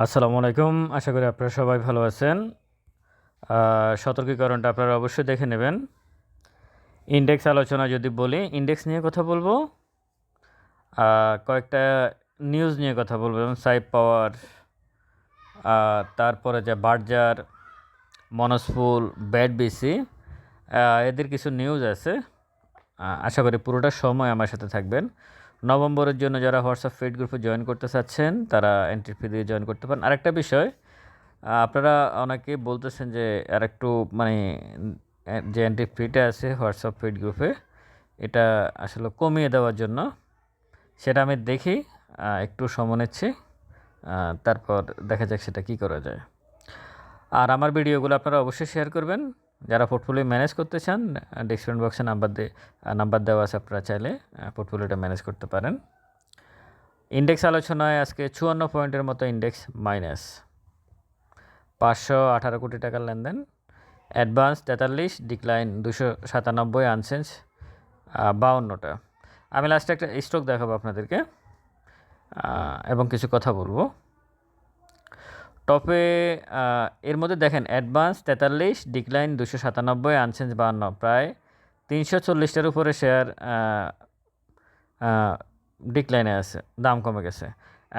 আসসালামু আলাইকুম। আশা করি আপনারা সবাই ভালো আছেন। সতর্কীকরণটা আপনারা অবশ্যই দেখে নেবেন। ইন্ডেক্স আলোচনা যদি বলি, ইন্ডেক্স নিয়ে কথা বলব। কয়েকটা নিউজ নিয়ে কথা বলব, যেমন সাইপ পাওয়ার তারপরে যে বার্জার মনসফুল ব্যাড বিসি এদের কিছু নিউজ আছে। আশা করি পুরোটা সময় আমার সাথে থাকবেন। নভেম্বরের জন্য যারা হোয়াটসঅ্যাপ ফেড গ্রুপে জয়েন করতে চাচ্ছেন, তারা এন্ট্রি ফি দিয়ে জয়েন করতে পারেন। আরেকটা বিষয় আপনারা অনেকে বলতেছেন যে আর একটু মানে যে এন্ট্রি ফিটা আছে হোয়াটসঅ্যাপ ফিড গ্রুপে, এটা আসলে কমিয়ে দেওয়ার জন্য, সেটা আমি দেখি একটু সময় নিচ্ছি তারপর দেখা যাক সেটা কি করা যায়। আর আমার ভিডিওগুলো আপনারা অবশ্যই শেয়ার করবেন। যারা পোর্টফোলিও ম্যানেজ করতে চান ডিসক্রিপশন বক্সে নাম্বার দিয়ে নাম্বার দেওয়া আছে আপনারা চাইলে পোর্টফোলিওটা ম্যানেজ করতে পারেন। ইন্ডেক্স আলোচনায় আজকে চুয়ান্ন পয়েন্টের মতো ইন্ডেক্স মাইনাস পাঁচশো আঠারো কোটি টাকার লেনদেন। অ্যাডভান্স তেতাল্লিশ ডিক্লাইন দুশো সাতানব্বই আনসেন্স বাউন্নটা। আমি লাস্টে একটা স্ট্রোক দেখাবো আপনাদেরকে এবং কিছু কথা বলব। টপে এর মধ্যে দেখেন, অ্যাডভান্স তেতাল্লিশ, ডিক্লাইন দুশো সাতানব্বই আনসেন্স বাহান্ন, প্রায় তিনশো চল্লিশটার উপরে শেয়ার ডিক্লাইনে আছে, দাম কমে গেছে।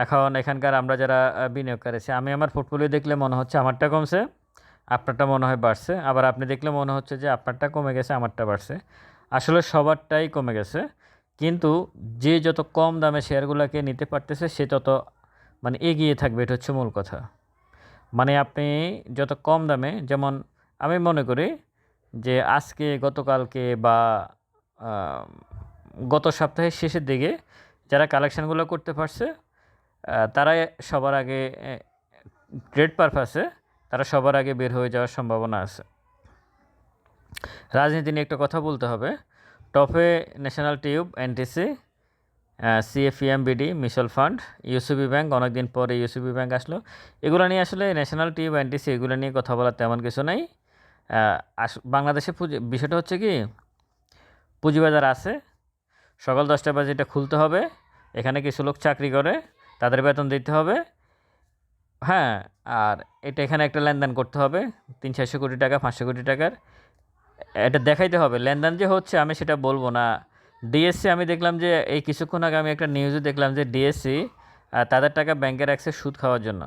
এখন এখানকার আমরা যারা বিনিয়োগ করেছি আমি আমার পোর্টফোলিও দেখলে মনে হচ্ছে আমারটা কমছে, আপনারটা মনে হয় বাড়ছে, আবার আপনি দেখলে মনে হচ্ছে যে আপনারটা কমে গেছে, আমারটা বাড়ছে। আসলে সবারটাই কমে গেছে, কিন্তু যে যত কম দামে শেয়ারগুলোকে নিতে পারতেছে, সে তত মানে এগিয়ে থাকবে, এটা হচ্ছে মূল কথা। মানে আপনি যত কম দামে, যেমন আমি মনে করি যে আজকে, গতকালকে বা গত সপ্তাহের শেষের দিকে যারা কালেকশানগুলো করতে পারছে তারাই সবার আগে ট্রেড পারপাসে তারা সবার আগে বের হয়ে যাওয়ার সম্ভাবনা আছে। রাজনীতি নিয়ে একটা কথা বলতে হবে। টপে ন্যাশনাল টিউব এনটিসি সিএফিএমবিডি মিউচুয়াল ফান্ড ইউসিবি ব্যাংক অনেকদিন পরে ইউসিবি ব্যাংক আসলো। এগুলো নিয়ে আসলে ন্যাশনাল টিউব এনটিসি এগুলো নিয়ে কথা বলার তেমন কিছু নেই। আস- বাংলাদেশে পুঁজি বিষয়টা হচ্ছে কি, পুঁজিবাজার আছে, সকাল দশটা বাজে এটা খুলতে হবে, এখানে কিছু লোক চাকরি করে, তাদের বেতন দিতে হবে। হ্যাঁ আর এটা এখানে একটা লেনদেন করতে হবে, তিন চারশো কোটি টাকা, পাঁচশো কোটি টাকার। এটা দেখাইতে হবে, লেনদেন যে হচ্ছে আমি সেটা বলব না। ডিএসসি আমি দেখলাম যে এই কিছুক্ষণ আগে আমি একটা নিউজে দেখলাম যে ডিএসসি তাদের টাকা ব্যাংকের রাখছে সুদ খাওয়ার জন্য।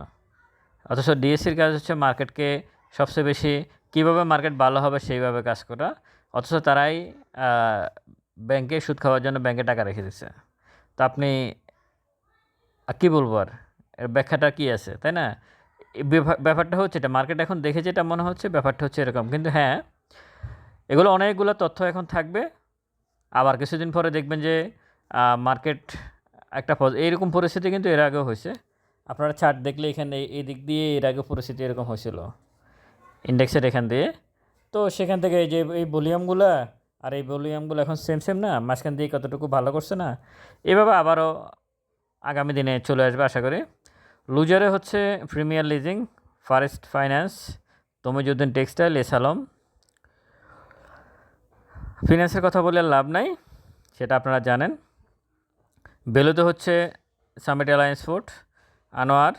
অথচ ডিএসসির কাজ হচ্ছে মার্কেটকে সবচেয়ে বেশি কীভাবে মার্কেট ভালো হবে সেইভাবে কাজ করা। অথচ তারাই ব্যাংকে সুদ খাওয়ার জন্য ব্যাংকে টাকা রেখে দিচ্ছে তো আপনি কী বলব আর? এর ব্যাখ্যাটা কী আছে, তাই না? ব্যাপারটা হচ্ছে এটা মার্কেট এখন দেখে যেটা মনে হচ্ছে ব্যাপারটা হচ্ছে এরকম। কিন্তু হ্যাঁ এগুলো অনেকগুলো তথ্য এখন থাকবে। আবার কিছুদিন পরে দেখবেন যে মার্কেট একটা এইরকম পরিস্থিতি কিন্তু এর আগেও হয়েছে। আপনারা চার্ট দেখলে এখানে এই- দিক দিয়ে এর আগে পরিস্থিতি এরকম হয়েছিল। ইন্ডেক্সের এখান দিয়ে। তো সেখান থেকে এই যে, এই ভলিউমগুলো আর এই ভলিউমগুলো এখন সেম সেম না? মাঝখান দিয়ে কতটুকু ভালো করছে না? এভাবে আবারও আগামী দিনে চলে আসবে আশা করি। লুজারে হচ্ছে premier leasing forest finance Tamijuddin textile S Alam ফিনান্সের কথা বলে লাভ নাই, সেটা আপনারা জানেন। বেলুতে হচ্ছে Summit Alliance food Anwar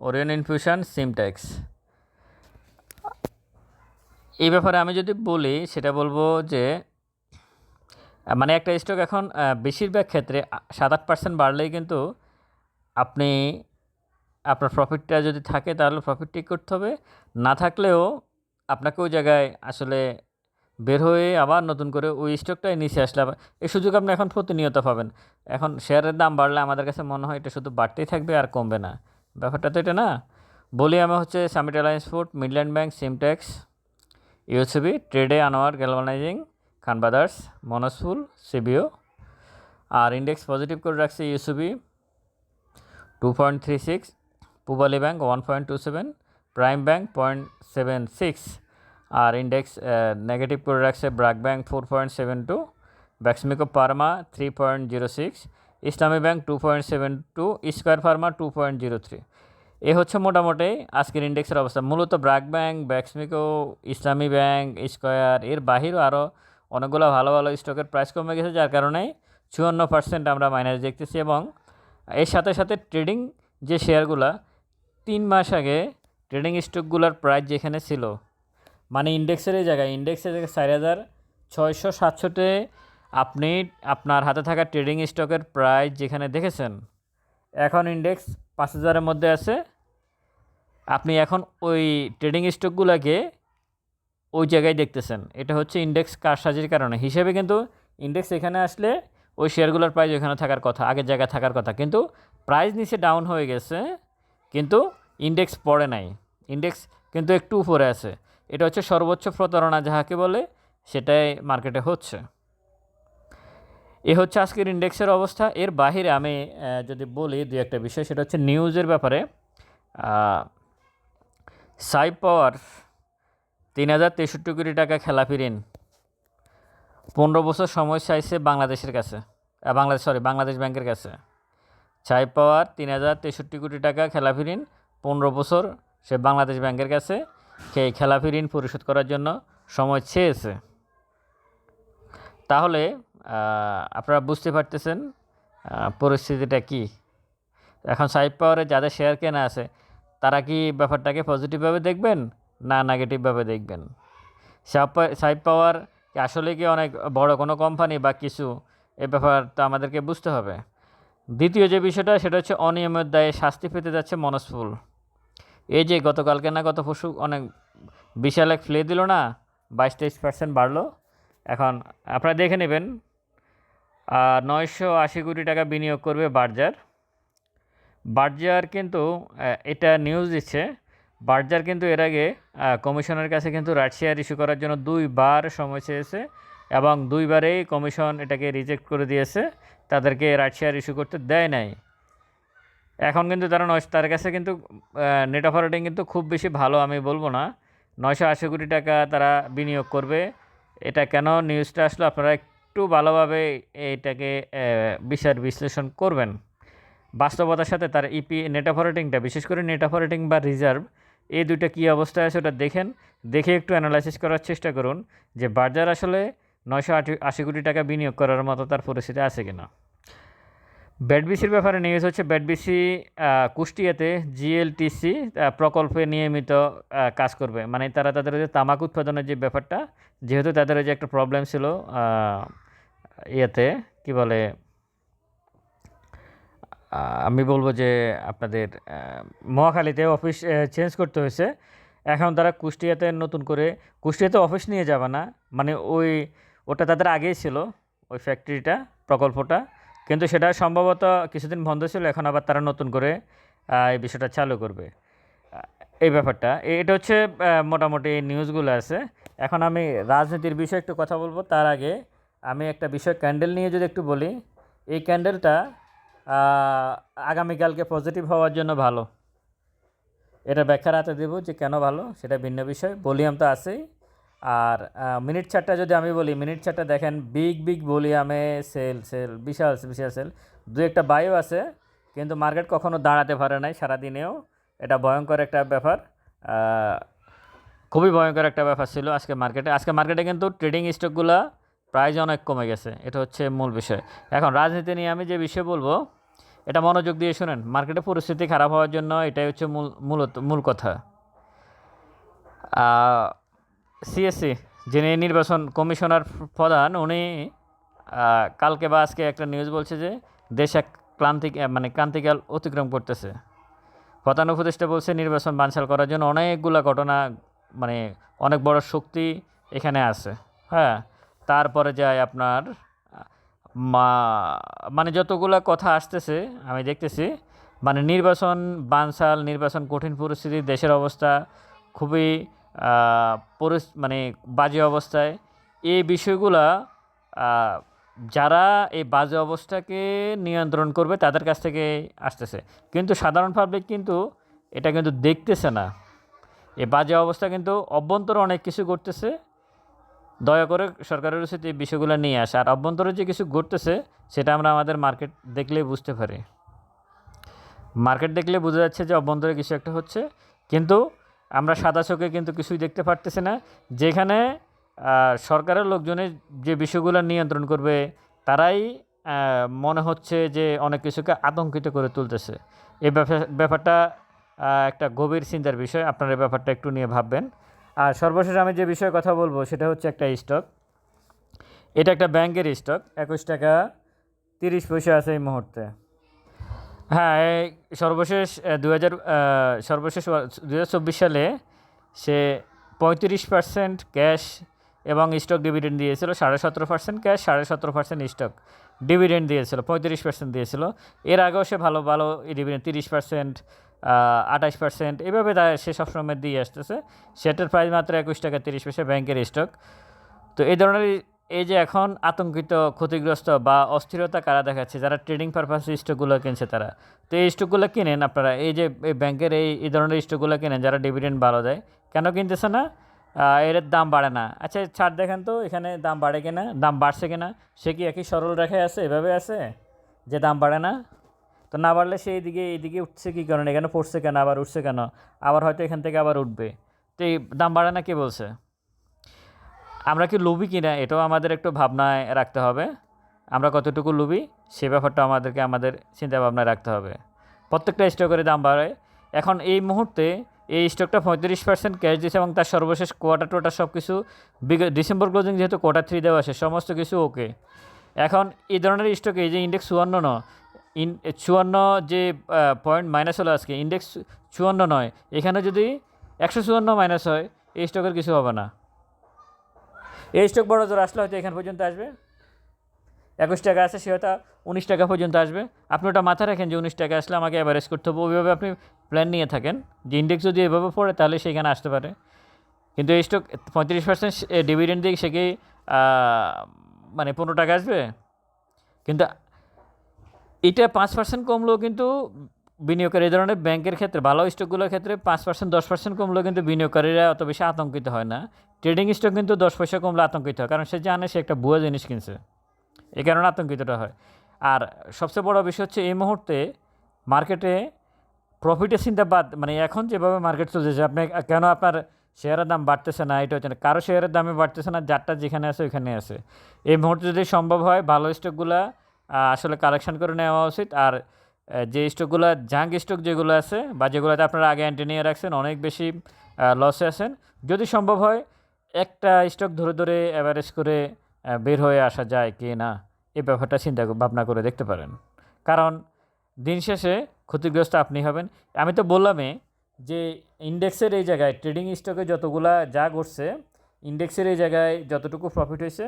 Orion Infusion Simtex এই ব্যাপারে আমি যদি বলি, সেটা বলব যে মানে একটা স্টক এখন বেশিরভাগ ক্ষেত্রে সাত আট পার্সেন্ট বাড়লেই কিন্তু আপনি, আপনার প্রফিটটা যদি থাকে তাহলে প্রফিট টেক করতে হবে। না থাকলেও আপনাকে ওই জায়গায় আসলে বের হয়ে আবার নতুন করে ওই স্টকটাই নিচে আসলে এই সুযোগ আপনি এখন প্রতিনিয়ত পাবেন। এখন শেয়ারের দাম বাড়লে আমাদের কাছে মনে হয় এটা শুধু বাড়তেই থাকবে আর কমবে না। ব্যাপারটা তো এটা না। বলি আমি হচ্ছে Summit Alliance food Midland bank Simtex UCB ট্রেডে আনোয়ার গ্যালভানাইজিং খান ব্রাদার্স মনসফুল সিবিও আর ইন্ডেক্স পজিটিভ করে রাখছে UCB two point three six Pubali bank one point two seven prime bank point seven six আর ইন্ডেক্স নেগেটিভ করে রাখছে BRAC bank four point seven two Beximco pharma three point zero six Islami bank two point seven two square pharma two point zero three এ হচ্ছে মোটামুটি আজকের ইন্ডেক্সের অবস্থা। মূলত BRAC bank Beximco ইসলামী bank square এর বাহিরও আরও অনেকগুলো ভালো ভালো স্টকের প্রাইস কমে গেছে, যার কারণে চুয়ান্ন পার্সেন্ট আমরা মাইনাস দেখতেছি এবং এর সাথে সাথে ট্রেডিং যে শেয়ারগুলা তিন মাস আগে ট্রেডিং স্টকগুলোর প্রাইস যেখানে ছিল মানে ইন্ডেক্সের এই জায়গায় ইন্ডেক্সের জায়গায় চার হাজার ছয়শো সাতশোতে আপনি আপনার হাতে থাকা ট্রেডিং স্টকের প্রাইস যেখানে দেখেছেন, এখন ইন্ডেক্স পাঁচ হাজারের মধ্যে আছে। আপনি এখন ওই ট্রেডিং স্টকগুলোকে ওই জায়গায় দেখতেছেন, এটা হচ্ছে ইন্ডেক্স কারসাজির কারণে। হিসেবে কিন্তু ইন্ডেক্স এখানে আসলে ওই শেয়ারগুলোর প্রাইস ওখানে থাকার কথা, আগের জায়গায় থাকার কথা। কিন্তু প্রাইস নিচে ডাউন হয়ে গেছে, কিন্তু ইন্ডেক্স পড়ে নাই। ইন্ডেক্স কিন্তু একটু উপরে আছে। এটা হচ্ছে সর্বোচ্চ প্রতারণা যাহাকে বলে, সেটাই মার্কেটে হচ্ছে। এ হচ্ছে আজকের ইন্ডেক্সের অবস্থা। এর বাহিরে আমি যদি বলি দু একটা বিষয়, সেটা হচ্ছে নিউজের ব্যাপারে সাই পাওয়ার তিন হাজার তেষট্টি কোটি টাকা খেলাপি ঋণ। পনেরো বছর সময় চাইছে বাংলাদেশের কাছে বাংলাদেশ সরি বাংলাদেশ ব্যাংকের কাছে। সাইপ পাওয়ার তিন হাজার তেষট্টি কোটি টাকা খেলাপি ঋণ, পনেরো বছর সে বাংলাদেশ ব্যাংকের কাছে। সেই খেলাপি ঋণ পরিশোধ করার জন্য সময় চেয়েছে। তাহলে আপনারা বুঝতে পারতেছেন পরিস্থিতিটা কি। এখন সাইপ পাওয়ারে যাদের শেয়ার কেনা আছে, তারা কি ব্যাপারটাকে পজিটিভভাবে দেখবেন, না নেগেটিভভাবে দেখবেন? সাইপ পাওয়ার কি আসলে কি অনেক বড় কোনো কোম্পানি বা কিছু? এ ব্যাপারটা আমাদেরকে বুঝতে হবে। দ্বিতীয় যে বিষয়টা, সেটা হচ্ছে অনিয়মের দায়ে শাস্তি পেতে যাচ্ছে মনস্ফুল। এই যে গতকালকে না গত পশু অনেক বিশাল এক ফ্লে দিল না, বাইশ তেইশ পার্সেন্ট বাড়লো। এখন আপনারা দেখে নেবেন নয়শো আশি কোটি টাকা বিনিয়োগ করবে বার্জার। বার্জার কিন্তু এটা নিউজ দিচ্ছে, বার্জার কিন্তু এর আগে কমিশনের কাছে কিন্তু রাইট শেয়ার ইস্যু করার জন্য দুইবার সময় চেয়েছে এবং দুইবারেই কমিশন এটাকে রিজেক্ট করে দিয়েছে। তাদেরকে রাইট শেয়ার ইস্যু করতে দেয় নাই। এখন কিন্তু তারা নয় তার কাছে কিন্তু নেট অপারেটিং কিন্তু খুব বেশি ভালো আমি বলব না। নয়শো আশি কোটি টাকা তারা বিনিয়োগ করবে। এটা কেন? নিউজটা আসলো, আপনারা একটু ভালোভাবে এটাকে বিচার বিশ্লেষণ করবেন। বাস্তবতার সাথে তার ইপি নেট অপারেটিংটা বিশেষ করে নেট অপারেটিং বা রিজার্ভ এই দুইটা কী অবস্থায় আছে ওটা দেখেন। দেখে একটু অ্যানালাইসিস করার চেষ্টা করুন যে বাজার আসলে নয়শো আশি কোটি টাকা বিনিয়োগ করার মতো তার পরিস্থিতি আছে কিনা। ব্যাডবিসির ব্যাপারে নিউজ হচ্ছে ব্যাডবিসি কুষ্টিয়াতে জিএলটিসি প্রকল্পে নিয়মিত কাজ করবে। মানে তারা তাদের যে তামাক উৎপাদনের যে ব্যাপারটা, যেহেতু তাদের যে একটা প্রবলেম ছিল ইয়েতে, কি বলে আমি বলব যে আপনাদের মহাখালীতে অফিস চেঞ্জ করতে হয়েছে। এখন তারা কুষ্টিয়াতে নতুন করে, কুষ্টিয়াতে অফিস নিয়ে যাবে না মানে ওই, ওটা তাদের আগেই ছিল, ওই ফ্যাক্টরিটা প্রকল্পটা। কিন্তু সেটা সম্ভবত কিছুদিন বন্ধ ছিল, এখন আবার তারা নতুন করে এই বিষয়টা চালু করবে। এই ব্যাপারটা। এটা হচ্ছে মোটামুটি নিউজগুলো আছে। এখন আমি রাজনীতির বিষয়ে একটু কথা বলব। তার আগে আমি একটা বিষয়, ক্যান্ডেল নিয়ে যদি একটু বলি, এই ক্যান্ডেলটা আগামীকালকে পজিটিভ হওয়ার জন্য ভালো। এটা ব্যাখ্যা রাতে দেবো যে কেন ভালো, সেটা ভিন্ন বিষয়। ভলিউম তো আছেই। আর মিনিট চারটা যদি আমি বলি মিনিট চারটা দেখেন বিগ বিগ ভলিউমে সেল সেল বিশাল বিশাল সেল দু একটা বায়ু আছে, কিন্তু মার্কেট কখনো দাঁড়াতে পারে নাই সারাদিনেও। এটা ভয়ঙ্কর একটা ব্যাপার। খুবই ভয়ঙ্কর একটা ব্যাপার ছিল আজকে মার্কেটে আজকে মার্কেটে কিন্তু ট্রেডিং স্টকগুলো প্রাইস অনেক কমে গেছে। এটা হচ্ছে মূল বিষয়। এখন রাজনীতি নিয়ে আমি যে বিষয় বলব, এটা মনোযোগ দিয়ে শুনেন। মার্কেটে পরিস্থিতি খারাপ হওয়ার জন্য এটাই হচ্ছে মূল, মূলত, মূল কথা। সিএসসি, যিনি নির্বাচন কমিশনার প্রধান, উনি কালকে বা আজকে একটা নিউজ বলছে যে দেশ এক ক্লান্তিক মানে ক্রান্তিকাল অতিক্রম করতেছে। প্রধান উপদেষ্টা বলছে নির্বাচন বানচাল করার জন্য অনেকগুলা ঘটনা মানে অনেক বড় শক্তি এখানে আছে। হ্যাঁ তারপরে যায় আপনার, মা মানে যতগুলা কথা আসতেছে, আমি দেখতেছি মানে নির্বাচন বানসাল নির্বাচন কঠিন পরিস্থিতি, দেশের অবস্থা খুবই মানে বাজে অবস্থায়। এই বিষয়গুলা যারা এই বাজে অবস্থাকে নিয়ন্ত্রণ করবে, তাদের কাছ থেকে আসতেছে। কিন্তু সাধারণ পাবলিক কিন্তু এটা কিন্তু দেখতেছে না। এই বাজে অবস্থা কিন্তু অভ্যন্তরে অনেক কিছু করতেছে দয়া করে সরকারের উচিত এই বিষয়গুলো নিয়ে আসে। আর অভ্যন্তরে যে কিছু ঘটতেছে, সেটা আমরা আমাদের মার্কেট দেখলেই বুঝতে পারি। মার্কেট দেখলে বোঝা যাচ্ছে যে অভ্যন্তরে কিছু একটা হচ্ছে। কিন্তু আমরা সাদা চোখে কিন্তু কিছুই দেখতে পারতেছি না। যেখানে সরকারের লোকজনের যে বিষয়গুলো নিয়ন্ত্রণ করবে, তারাই মনে হচ্ছে যে অনেক কিছুকে আতঙ্কিত করে তুলতেছে। ব্যাপার- ব্যাপারটা একটা গভীর চিন্তার বিষয়। আপনার এই ব্যাপারটা একটু নিয়ে ভাববেন। আর সর্বশেষ আমি যে বিষয়ে কথা বলব, সেটা হচ্ছে একটা স্টক। এটা একটা ব্যাংকের স্টক। একুশ টাকা তিরিশ পয়সা আছে এই মুহূর্তে। হ্যাঁ সর্বশেষ দু হাজার সর্বশেষ দু হাজার চব্বিশ সালে সে পঁয়ত্রিশ পার্সেন্ট ক্যাশ এবং স্টক ডিভিডেন্ড দিয়েছিল, সাড়ে সতেরো পার্সেন্ট ক্যাশ, সাড়ে সতেরো পার্সেন্ট স্টক ডিভিডেন্ড দিয়েছিল, পঁয়ত্রিশ পার্সেন্ট দিয়েছিল। এর আগেও সে ভালো ভালো ডিভিডেন্ড তিরিশ পার্সেন্ট আঠাশ পার্সেন্ট এভাবে সে সবসময় দিয়ে আসতেছে। সেটার প্রাইস মাত্র একুশ টাকা তিরিশ পয়সা ব্যাংকের স্টক তো এই ধরনের এই যে এখন আতঙ্কিত, ক্ষতিগ্রস্ত বা অস্থিরতা কারা দেখাচ্ছে, যারা ট্রেডিং পারপাসে স্টকগুলো কিনছে তারা? তো এই স্টকগুলো কিনেন আপনারা, এই যে এই ব্যাংকের এই এই ধরনের স্টকগুলো কিনেন, যারা ডিভিডেন্ড ভালো দেয়, কেন কিনতেছে না? এর দাম বাড়ে না। আচ্ছা ছাড় দেখেন তো, এখানে দাম বাড়ে কিনা, দাম বাড়ছে কিনা, সে কি একই সরল রেখায় আছে, এভাবে আছে? যে দাম বাড়ে না? তো না বাড়লে সেই দিকে এইদিকে উঠছে কী কারণে? এখানে পড়ছে কেন, আবার উঠছে কেন? আবার হয়তো এখান থেকে আবার উঠবে। তো এই দাম বাড়ে না কে বলছে? আমরা কি লুবি কি না এটাও আমাদের একটু ভাবনায় রাখতে হবে। আমরা কতটুকু লুবি, সে ব্যাপারটা আমাদেরকে আমাদের চিন্তা ভাবনায় রাখতে হবে। প্রত্যেকটা স্টকের দাম বাড়ে। এখন এই মুহূর্তে এই স্টকটা পঁয়ত্রিশ পার্সেন্ট ক্যাশ দিয়েছে এবং তার সর্বশেষ কোয়ার্টার টোয়ার্টার সব কিছু ডিসেম্বর ক্লোজিং যেহেতু কোয়ার্টার থ্রি দেওয়া আছে, সমস্ত কিছু ওকে এখন এই ধরনের স্টকে এই যে ইন্ডেক্স চুয়ান্ন ন ইন চুয়ান্ন যে পয়েন্ট মাইনাস হলো আজকে ইন্ডেক্স চুয়ান্ন নয়। এখানে যদি একশো চুয়ান্ন মাইনাস হয়, এই স্টকের কিছু হবে না। এই স্টক বড় জোর আসলে হয়তো এখান পর্যন্ত আসবে। একুশ টাকা আছে, সে হয়তো উনিশ টাকা পর্যন্ত আসবে। আপনি ওটা মাথায় রাখেন যে উনিশ টাকা আসলে আমাকে অ্যাভারেজ করতে হবে। ওইভাবে আপনি প্ল্যান নিয়ে থাকেন। যে ইন্ডেক্স যদি এভাবে পড়ে, তাহলে সেখানে আসতে পারে। কিন্তু এই স্টক পঁয়ত্রিশ পার্সেন্ট ডিভিডেন্ড দিয়ে সে কি মানে পনেরো টাকা আসবে? কিন্তু এটা পাঁচ পার্সেন্ট কমলেও কিন্তু বিনিয়োগকারী, এই ধরনের ব্যাংকের ক্ষেত্রে, ভালো স্টকগুলোর ক্ষেত্রে পাঁচ পার্সেন্ট দশ পার্সেন্ট কমলেও কিন্তু বিনিয়োগকারীরা অত বেশি আতঙ্কিত হয় না। ট্রেডিং স্টক কিন্তু দশ পয়সা কমলে আতঙ্কিত হয়, কারণ সে জানে সে একটা ভুয়া জিনিস কিনছে। এ কারণে আতঙ্কিতটা হয়। আর সবচেয়ে বড় বিষয় হচ্ছে এই মুহূর্তে মার্কেটে প্রফিটের চিন্তা বাদ মানে এখন যেভাবে মার্কেট চলতেছে, আপনি কেন আপনার শেয়ারের দাম বাড়তেছে না? এটা হচ্ছে না, কারও শেয়ারের দামে বাড়তেছে না, যারটা যেখানে আছে ওইখানে আছে। এই মুহূর্তে যদি সম্ভব হয়, ভালো স্টকগুলা আসলে কালেকশন করে নেওয়া উচিত। আর যে স্টকগুলো, জাঙ্ক স্টক যেগুলো আছে, বা যেগুলোতে আপনারা আগে অ্যান্টি নিয়ে রাখছেন, অনেক বেশি লসে আছেন। যদি সম্ভব হয় একটা স্টক ধরে ধরে অ্যাভারেজ করে বের হয়ে আসা যায় কি না এই ব্যাপারটা চিন্তা ভাবনা করে দেখতে পারেন। কারণ দিন শেষে ক্ষতিগ্রস্ত আপনি হবেন। আমি তো বললামই যে ইন্ডেক্সের এই জায়গায় ট্রেডিং স্টকে যতগুলা যা ঘটছে ইন্ডেক্সের এই জায়গায় যতটুকু প্রফিট হয়েছে,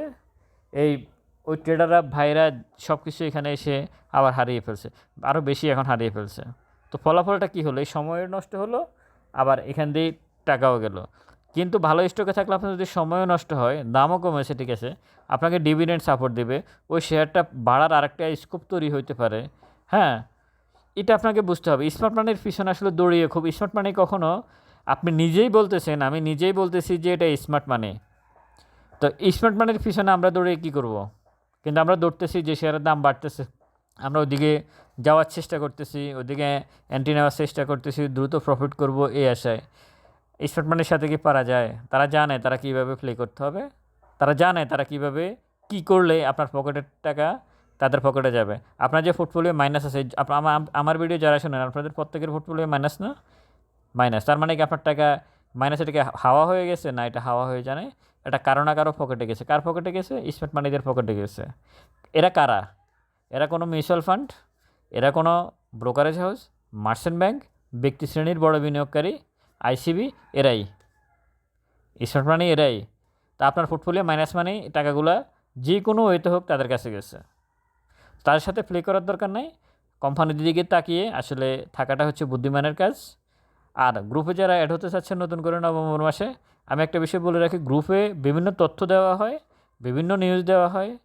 এই ওই ট্রেডাররা ভাইরা সব কিছু এখানে এসে আবার হারিয়ে ফেলছে আরও বেশি এখন হারিয়ে ফেলছে। তো ফলাফলটা কী হলো? এই সময়ের নষ্ট হলো, আবার এখান দিয়ে টাকাও গেল। কিন্তু ভালো স্টকে থাকলে আপনার যদি সময়ও নষ্ট হয়, দামও কমেছে ঠিক আছে? আপনাকে ডিভিডেন্ড সাপোর্ট দেবে। ওই শেয়ারটা বাড়ার আরেকটা স্কোপ তৈরি হইতে পারে। হ্যাঁ? এটা আপনাকে বুঝতে হবে। স্মার্ট মানির পিছনে আসলে দৌড়িয়ে খুব স্মার্ট মানি কখনো আপনি নিজেই বলতেছেন, আমি নিজেই বলতেছি যে এটা স্মার্ট মানি তো স্মার্ট মানির পিছনে আমরা দৌড়িয়ে কী করব? কিন্তু আমরা দৌড়তেছি যে শেয়ারের দাম বাড়তেছে। আমরা ওদিকে যাওয়ার চেষ্টা করতেছি ওদিকে অ্যান্টি নেওয়ার চেষ্টা করতেছি, দ্রুত প্রফিট করব এই আশায়। স্মার্ট মানির সাথে কি পারা যায়? তারা জানে তারা কীভাবে প্লে করতে হবে। তারা জানে তারা কীভাবে কি করলে আপনার পকেটের টাকা তাদের পকেটে যাবে। আপনার যে পোর্টফোলিও মাইনাস আছে আমার ভিডিও যারা শোনেন, আপনাদের প্রত্যেকের পোর্টফোলিও মাইনাস না? মাইনাস তার মানে কি আপনার টাকা মাইনাস এটাকে হাওয়া হয়ে গেছে না এটা হাওয়া হয়ে জানে এটা কারও না কারও পকেটে গেছে। কার পকেটে গেছে? স্মার্ট মানিদের পকেটে গেছে। এরা কারা? এরা কোনো মিউচুয়াল ফান্ড এরা কোনো ব্রোকারেজ হাউস মার্চেন্ট ব্যাংক ব্যক্তি শ্রেণির বড় বিনিয়োগকারী আইসিবি, এরাই। স্মার্ট মানি, এরাই। তা আপনার পোর্টফোলিও মাইনাস মানি টাকাগুলা যে কোনো ওয়েতে হোক তাদের কাছে গেছে। তার সাথে প্লে করার দরকার নাই। কোম্পানির দিকে তাকিয়ে আসলে থাকাটা হচ্ছে বুদ্ধিমানের কাজ। আর গ্রুপে যারা অ্যাড হতে চাচ্ছেন নতুন করে নভেম্বর মাসে, আমি একটা বিষয় বলে রাখি গ্রুপে বিভিন্ন তথ্য দেওয়া হয়, বিভিন্ন নিউজ দেওয়া হয়।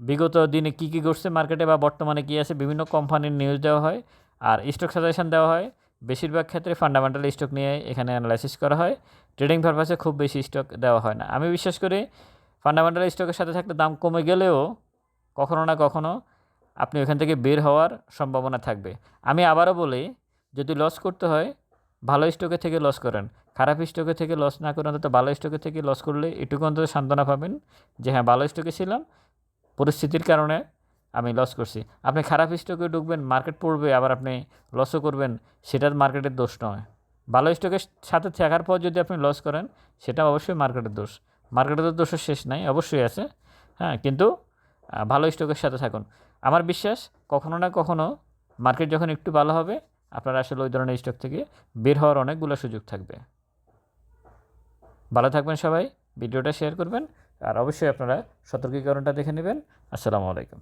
বিগত দিনে কী কী ঘটছে মার্কেটে বা বর্তমানে কী আছে, বিভিন্ন কোম্পানির নিউজ দেওয়া হয়। আর স্টক সাজেশন দেওয়া হয়। বেশিরভাগ ক্ষেত্রে ফান্ডামেন্টাল স্টক নিয়ে এখানে অ্যানালাইসিস করা হয়। ট্রেডিং পারপাসে খুব বেশি স্টক দেওয়া হয় না। আমি বিশ্বাস করি ফান্ডামেন্টাল স্টকের সাথে থাকলে দাম কমে গেলেও কখনো না কখনো আপনি ওখান থেকে বের হওয়ার সম্ভাবনা থাকবে। আমি আবারও বলি, যদি লস করতে হয়, ভালো স্টকে থেকে লস করেন। খারাপ স্টকে থেকে লস না করেন, অন্তত ভালো স্টকে থেকে লস করলে এটুকু অন্তত সান্ত্বনা পাবেন যে হ্যাঁ ভালো স্টকে ছিলাম। পরিস্থিতির কারণে আমি লস করছি। আপনি খারাপ স্টকে ঢুকবেন মার্কেট পড়বে, আবার আপনি লসও করবেন, সেটার মার্কেটের দোষ নয়। ভালো স্টকের সাথে থাকার পর যদি আপনি লস করেন, সেটা অবশ্যই মার্কেটের দোষ। মার্কেটের দোষের শেষ নাই, অবশ্যই আছে। হ্যাঁ কিন্তু ভালো স্টকের সাথে থাকুন। আমার বিশ্বাস, কখনো না কখনো মার্কেট যখন একটু ভালো হবে, আপনার আসলে ওই ধরনের স্টক থেকে বের হওয়ার অনেকগুলো সুযোগ থাকবে। ভালো থাকবেন সবাই, ভিডিওটা শেয়ার করবেন, আর অবশ্যই আপনারা সতর্কীকরণটা দেখে নেবেন। আসসালামু আলাইকুম।